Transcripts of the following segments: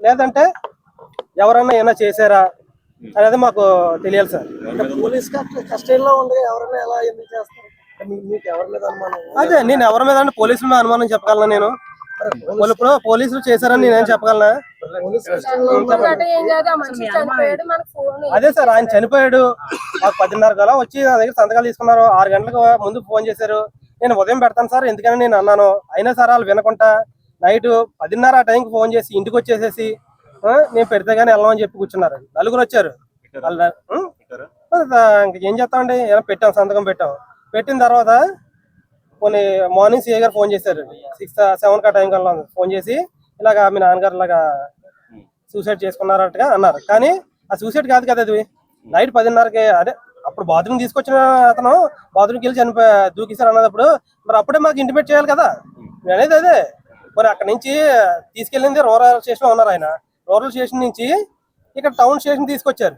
లేదంటే ఎవరన్నా ఏమైనా చేశారా అనేది మాకు తెలియాలి సార్. పోలీస్ కస్టడీలో ఉండగా ఎవరైనా ఎలా ఎందుకు చేస్తారు? మీ- మీకు ఎవరి మీద అనుమానం అదే నేను ఎవరి మీద అంటే పోలీసుల మీద అనుమానం చెప్పగలనా నేను. ఇప్పుడు పోలీసులు చేశారని నేనేం చెప్పగలనా? అదే సార్ ఆయన చనిపోయాడు. మాకు పదిన్నర గల వచ్చి నా దగ్గర సంతకాలు తీసుకున్నారు. ఆరు గంటలకు ముందు ఫోన్ చేశారు. నేను ఉదయం పెడతాను సార్ ఎందుకని నేను అన్నాను. అయినా సార్ వాళ్ళు వినకుండా నైట్ పదిన్నర ఆ టైంకి ఫోన్ చేసి ఇంటికి వచ్చేసేసి నేను పెడితే కానీ వెళ్ళమని చెప్పి కూర్చున్నారు. నలుగురు వచ్చారు? ఇంక ఏం చేస్తామండి? ఏమైనా పెట్టాం సంతకం పెట్టాం. పెట్టిన తర్వాత కొన్ని మార్నింగ్ సీఏ గారు ఫోన్ చేశారు. సిక్స్ సెవెన్ కా టైం కల్లా ఫోన్ చేసి ఇలాగా మీ నాన్నగారు ఇలాగా సూసైడ్ చేసుకున్నారట్టుగా అన్నారు. కానీ ఆ సూసైడ్ కాదు కదా అది. నైట్ పదిన్నరకి అదే అప్పుడు బాత్రూమ్ తీసుకొచ్చిన అతను బాత్రూమ్కి వెళ్ళి చనిపో దూకిసారు అన్నప్పుడు మరి అప్పుడే మాకు ఇంటిమేట్ చేయాలి కదా. అనేది అదే. మరి అక్కడ నుంచి తీసుకెళ్ళింది రూరల్ స్టేషన్లో ఉన్నారు ఆయన. రూరల్ స్టేషన్ నుంచి ఇక్కడ టౌన్ స్టేషన్ తీసుకొచ్చారు.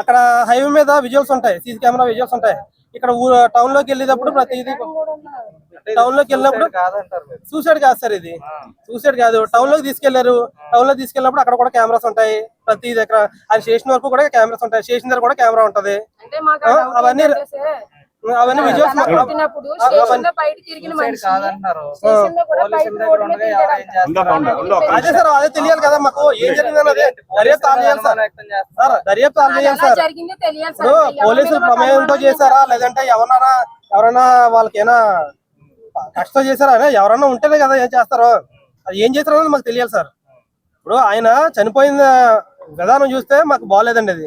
అక్కడ హైవే మీద విజువల్స్ ఉంటాయి సీసీ కెమెరా విజువల్స్ ఉంటాయి. ఇక్కడ టౌన్లోకి వెళ్ళేటప్పుడు ప్రతిదీ టౌన్లోకి వెళ్ళినప్పుడు సూసైడ్ కాదు సార్ ఇది. సూసైడ్ కాదు. టౌన్లోకి తీసుకెళ్ళారు టౌన్లోకి తీసుకెళ్ళినప్పుడు అక్కడ కూడా కెమెరాస్ ఉంటాయి. ప్రతి దగ్గర అది స్టేషన్ వరకు కూడా కెమెరాస్ ఉంటాయి. స్టేషన్ దగ్గర కూడా కెమెరా ఉంటది. అవన్నీ అవన్నీ విజువల్స్ అలా కొట్టినప్పుడు స్టేషన్లో బయట తిరిగిన మనిషి స్టేషన్లో కూడా బయట రోడ్డు మీద తిరిగాడు. అదే సార్ అదే తెలియాలి కదా మాకు. ఏం జరిగిందని అదే దర్యాప్తు చేయాలి సార్. సార్ దర్యాప్తు ఎలా సార్. జరిగిందో తెలియాలి ఇప్పుడు సార్ పోలీసులు ప్రమేయంతో చేశారా? లేదంటే ఎవరన్నా ఎవరైనా వాళ్ళకైనా కష్టం చేశారా? ఎవరన్నా ఉంటేనే కదా ఏం చేస్తారో. అది ఏం చేస్తారో మాకు తెలియాలి సార్. ఇప్పుడు ఆయన చనిపోయిన విధానం చూస్తే మాకు బాగాలేదండి అది.